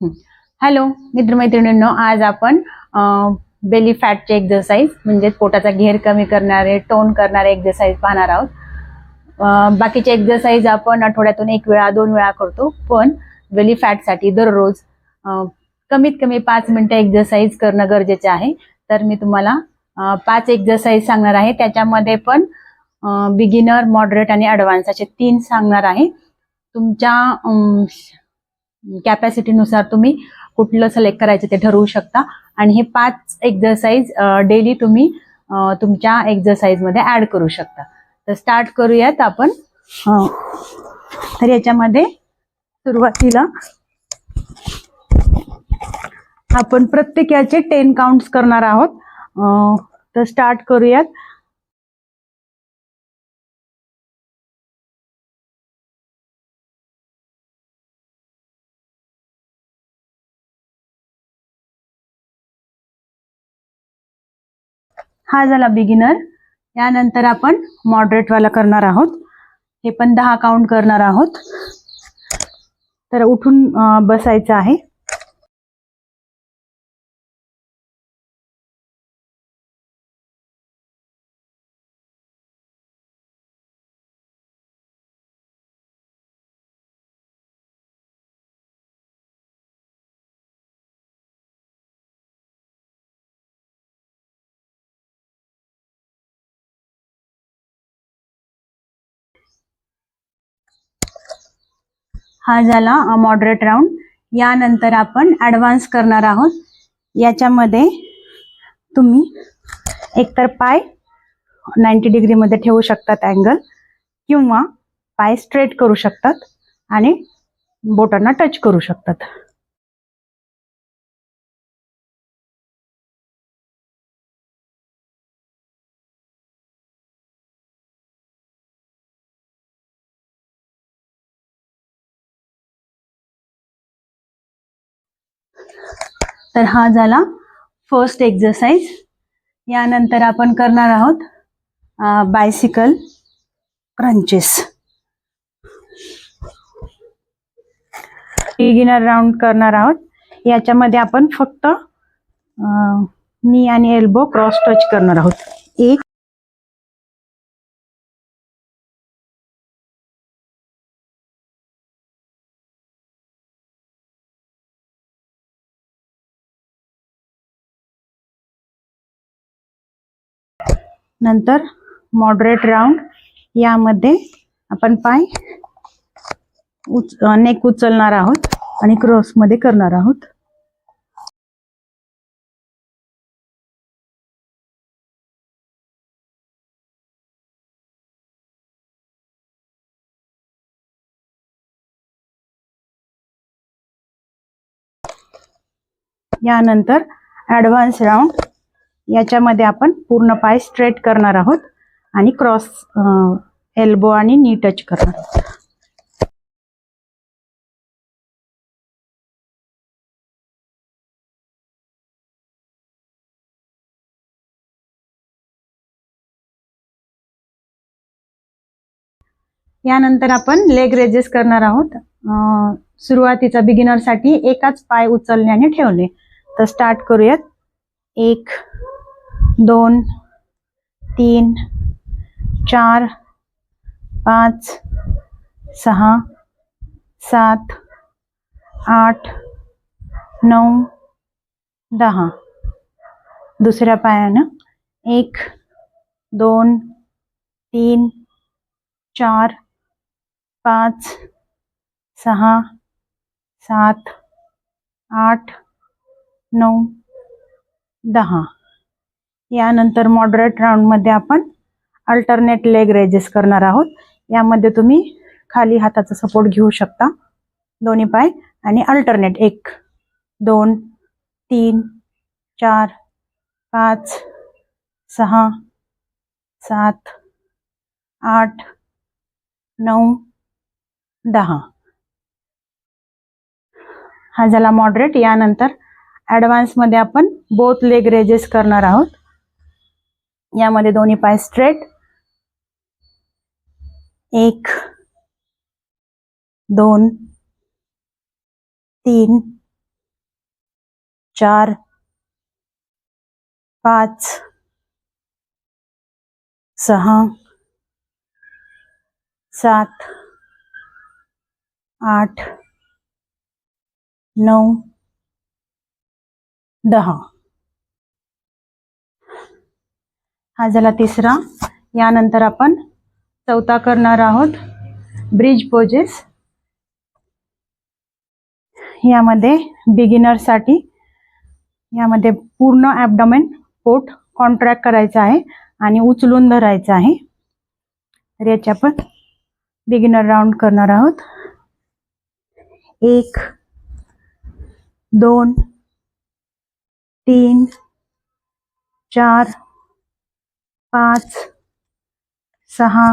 Hello मित्रमैत्रिणींनो आज आपण Bailey फॅटचे exercise म्हणजे पोटाचा घेर कमी करणारे टोन करणारे एक्झरसाईज पाहणार आहोत. बाकीचे एक्झरसाईज आपण आठवड्यातून एक वेळा दोन वेळा करतो पण बेली फॅटसाठी दररोज कमीत कमी पाच मिनटं एक्झरसाईज करणं गरजेचे आहे. तर मी तुम्हाला पाच एक्झरसाइज सांगणार आहे. त्याच्यामध्ये पण बिगिनर मॉडरेट आणि ॲडव्हान्स असे तीन सांगणार आहे. तुमच्या कॅपॅसिटीनुसार तुम्ही कुठलं सिलेक्ट करायचं ते ठरवू शकता. आणि हे पाच एक्झरसाइज डेली तुम्ही तुमच्या एक्झरसाइजमध्ये ॲड ऍड करू शकता. तर स्टार्ट करूयात आपण. तर याच्यामध्ये सुरुवातीला आपण प्रत्येक याचे टेन काउंट्स करणार आहोत. तर स्टार्ट करूयात. हा झाला बिगिनर यानंतर आपण मॉडरेट वाला करणार आहोत. हे पण दहा काउंट करणार आहोत. तर उठून बसायचं आहे. हा झाला मॉडरेट राऊंड यानंतर आपण ॲडव्हान्स करणार आहोत. याच्यामध्ये तुम्ही एकतर पाय नाईन्टी डिग्रीमध्ये ठेवू शकतात अँगल किंवा पाय स्ट्रेट करू शकतात आणि बोटांना टच करू शकतात. तर हा झाला फर्स्ट एक्झरसाइज यानंतर आपण करणार आहोत बायसिकल क्रंचेस बिगिनर राऊंड करणार आहोत. याच्यामध्ये आपण फक्त नी आणि एल्बो क्रॉस टच करणार आहोत. एक नंतर मॉडरेट राऊंड यामध्ये आपण पाय उच नेक उचलणार आहोत आणि क्रॉसमध्ये करणार आहोत. यानंतर ॲडव्हान्स राऊंड याच्यामध्ये आपण पूर्ण पाय स्ट्रेट करणार आहोत आणि क्रॉस एल्बो आणि नी टच करणार आहोत. यानंतर आपण लेग रेजेस करणार आहोत. अं, सुरुवातीचा बिगिनरसाठी एकाच पाय उचलणे आणि ठेवणे तर स्टार्ट करूयात. एक दोन तीन, चार, पाच सहा सात, आठ नऊ दहा। दुसऱ्या पायानं एक दोन तीन, चार, पाच सहा सात, आठ नऊ दहा। यानंतर मॉडरेट राऊंडमध्ये आपण अल्टरनेट लेग रेजेस करणार आहोत. यामध्ये तुम्ही खाली हाताचा सपोर्ट घेऊ शकता. दोन्ही पाय आणि अल्टरनेट एक दोन तीन चार पाच सहा सात आठ नऊ दहा. हा झाला मॉडरेट यानंतर ॲडव्हान्समध्ये आपण बोथ लेग रेजेस करणार आहोत. यामध्ये दोन्ही पाय स्ट्रेट एक दोन तीन चार पाच सहा सात आठ नऊ दहा. हा झाला तिसरा. यानंतर आपण चौथा करणार आहोत. ब्रिज पोजेस यामध्ये बिगिनरसाठी यामध्ये पूर्ण ॲबडमेन पोट कॉन्ट्रॅक्ट करायचं आहे आणि उचलून धरायचं आहे. तर याचे आपण बिगिनर राऊंड करणार आहोत. एक दोन तीन चार पाच सहा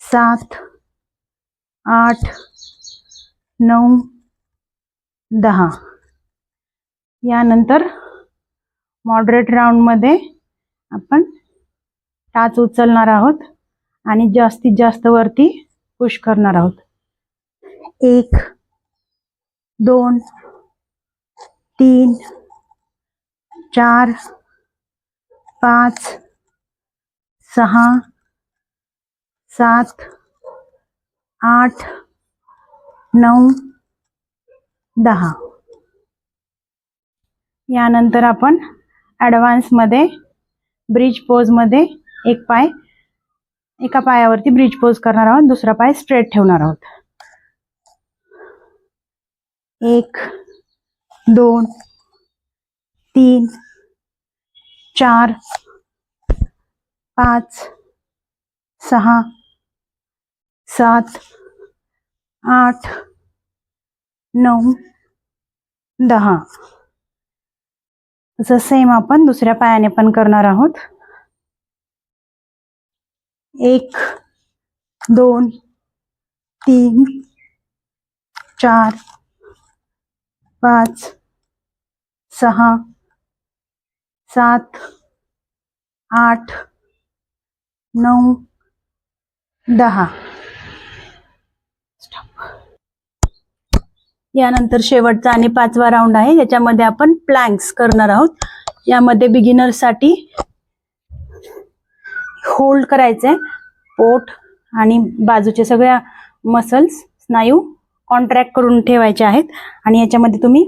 सात आठ नऊ दहा. यानंतर मॉडरेट राऊंडमध्ये आपण टाच उचलणार आहोत आणि जास्तीत जास्त वरती पुश करणार आहोत. एक दोन तीन चार पाच सहा सात आठ नऊ दहा. यानंतर आपण ॲडव्हान्समध्ये ब्रिज पोजमध्ये एक पाय एका पायावरती ब्रिज पोज करणार आहोत दुसरा पाय स्ट्रेट ठेवणार आहोत. एक दोन तीन चार पाच सहा सात आठ नऊ दहा. तसं सेम आपण दुसऱ्या पायाने पण करणार आहोत. एक दोन तीन चार पाच सहा सात आठ नऊ दहा. यानंतर शेवटचा आणि पाचवा राऊंड आहे. याच्यामध्ये आपण प्लँक्स करणार आहोत. यामध्ये बिगिनरसाठी होल्ड करायचंय. पोट आणि बाजूचे सगळ्या मसल्स स्नायू कॉन्ट्रॅक्ट करून ठेवायचे आहेत. आणि याच्यामध्ये तुम्ही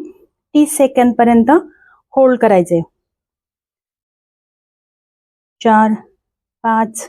तीस सेकंद पर्यंत होल्ड करायचे चार पाच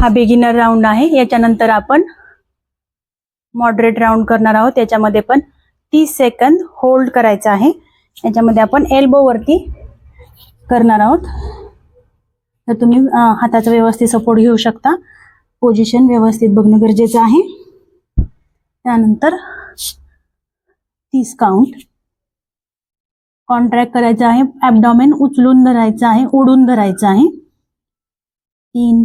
हा बिगिनर राऊंड आहे. याच्यानंतर आपण मॉडरेट राऊंड करणार आहोत. त्याच्यामध्ये पण तीस सेकंद होल्ड करायचं आहे. याच्यामध्ये आपण एल्बोवरती करणार आहोत. तर तुम्ही हाताचा व्यवस्थित सपोर्ट घेऊ शकता. पोझिशन व्यवस्थित बघणं गरजेचं आहे. त्यानंतर तीस काउंट कॉन्ट्रॅक्ट करायचं आहे. ॲबडॉमेन उचलून धरायचं आहे. ओढून धरायचं आहे. तीन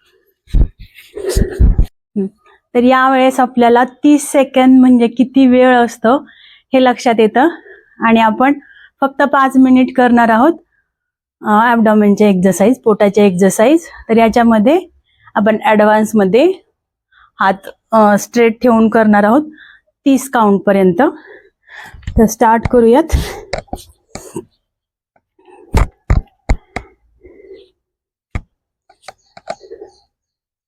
तर यावेळेस आपल्याला तीस सेकंद म्हणजे किती वेळ असतो हे लक्षात येतं. आणि आपण फक्त पाच मिनिट करणार आहोत. ॲबडॉमेनचे एक्झरसाईज पोटाचे एक्झरसाईज तर याच्यामध्ये आपण ॲडव्हान्समध्ये हात स्ट्रेट ठेवून करणार आहोत. तीस काउंटपर्यंत तर स्टार्ट करूयात.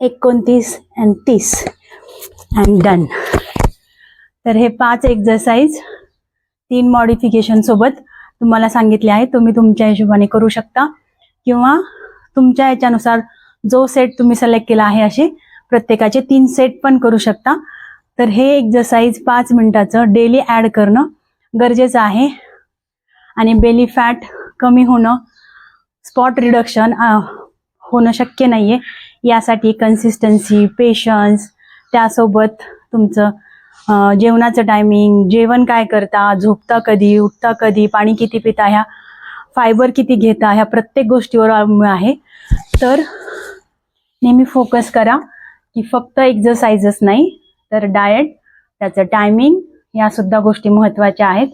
एकोणतीस अँड तीस. अँड डन तर हे पाच एक्झरसाइज तीन मॉडिफिकेशन सोबत तुम्हाला सांगितले आहे. तुम्ही तुमच्या हिशोबाने करू शकता. किंवा तुमच्या याच्यानुसार जो सेट तुम्ही सिलेक्ट केला आहे असे प्रत्येकाचे तीन सेट पण करू शकता. तर हे एक्झरसाइज पाच मिनिटाचं डेली ॲड करणं गरजेचं आहे. आणि बेली फॅट कमी होणं स्पॉट रिडक्शन होणं शक्य नाही आहे यासाठी कन्सिस्टन्सी पेशन्स त्यासोबत तुमचं जेवणाचं टायमिंग जेवण काय करता झोपता कधी उठता कधी पाणी किती पिता ह्या फायबर किती घेता ह्या प्रत्येक गोष्टीवर अवलंबून आहे. तर नेहमी फोकस करा की फक्त एक्झरसाइजच नाही तर डाएट त्याचं टायमिंग या सुद्धा गोष्टी महत्त्वाच्या आहेत.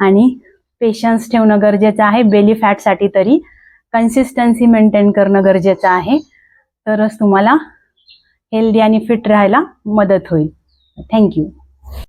आणि पेशन्स ठेवणं गरजेचं आहे बेली फॅटसाठी तरी. कन्सिस्टन्सी मेंटेन करणं गरजेचं आहे. तरच तुम्हाला हेल्दी आणि फिट राहायला मदत होईल. थँक्यू